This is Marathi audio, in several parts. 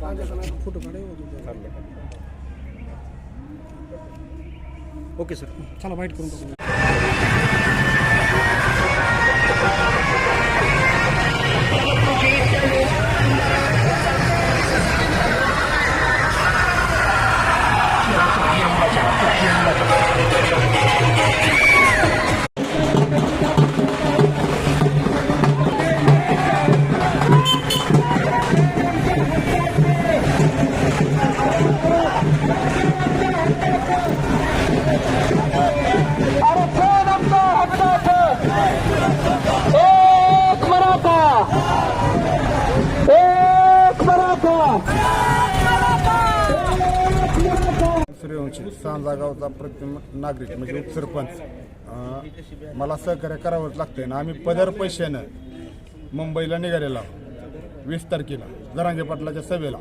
फोटो काढा ओके सर. चला वाईट करून टाकू. सांजागावचा गावचा प्रतिम नागरिक म्हणजे उपसरपंच अं, मला सहकार्य करावंच लागतंय ना. आम्ही पदर पैशानं मुंबईला निघालेला. वीस तारखेला जरांगे पाटलाच्या सभेला.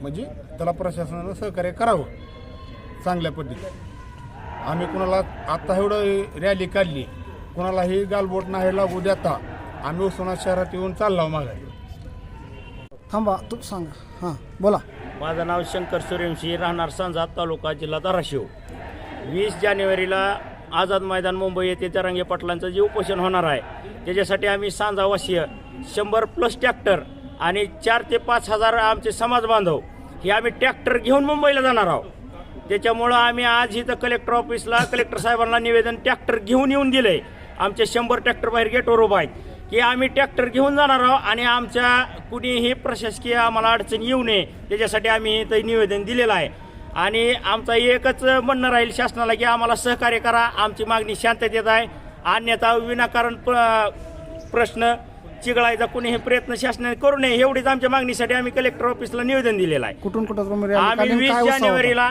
म्हणजे त्याला प्रशासनानं सहकार्य करावं चांगल्या पद्धतीने. आम्ही कुणाला आत्ता एवढं रॅली काढली कुणालाही गालबोट नाही लागू देता. आम्ही उस्मानाबाद शहरात येऊन चाललो मागे थांबा तू सांगा. हां बोला. माझं नाव शंकर सूर्यवंशी राहणार सांजा तालुका जिल्हा धाराशिव. वीस जानेवारीला आझाद मैदान मुंबई येथे जरांगे पाटलांचं जे उपोषण होणार आहे त्याच्यासाठी आम्ही सांजावासीय शंभर प्लस ट्रॅक्टर आणि चार ते पाच हजार आमचे समाज बांधव हे आम्ही ट्रॅक्टर घेऊन मुंबईला जाणार आहोत. त्याच्यामुळं आम्ही आज इथं कलेक्टर ऑफिसला कलेक्टर साहेबांना निवेदन ट्रॅक्टर घेऊन येऊन दिलंय. आमचे शंभर ट्रॅक्टर बाहेर गेटवर उभा आहेत. की आम्ही ट्रॅक्टर घेऊन जाणार आहोत आणि आमच्या कुणीही प्रशासकीय आम्हाला अडचण येऊ नये त्याच्यासाठी आम्ही इथं निवेदन दिलेलं आहे. आणि आमचा एकच म्हणणं राहील शासनाला की आम्हाला सहकार्य करा आमची मागणी शांततेत आहे. अन्यथा विनाकारण प्र- प्रश्न चिघळायचा कुणीही प्रयत्न शासनाने करू नये एवढीच आमच्या मागणीसाठी आम्ही कलेक्टर ऑफिसला निवेदन दिलेलं आहे. कुठून कुठं आम्ही वीस? जानेवारीला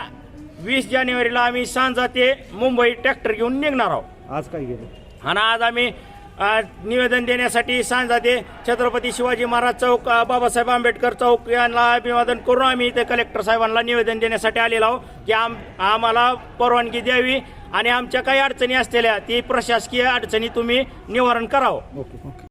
वीस जानेवारीला आम्ही सांजा ते मुंबई ट्रॅक्टर घेऊन निघणार आहोत. आज काय गेलं? आणि आज आम्ही निवेदन देण्यासाठी सांजाते छत्रपती शिवाजी महाराज चौक बाबासाहेब आंबेडकर चौक यांना अभिवादन करून आम्ही इथे कलेक्टर साहेबांना निवेदन देण्यासाठी आलेलो आहोत की आम आम्हाला परवानगी द्यावी आणि आमच्या काही अडचणी असलेल्या ती प्रशासकीय अडचणी तुम्ही निवारण करावं. ओके.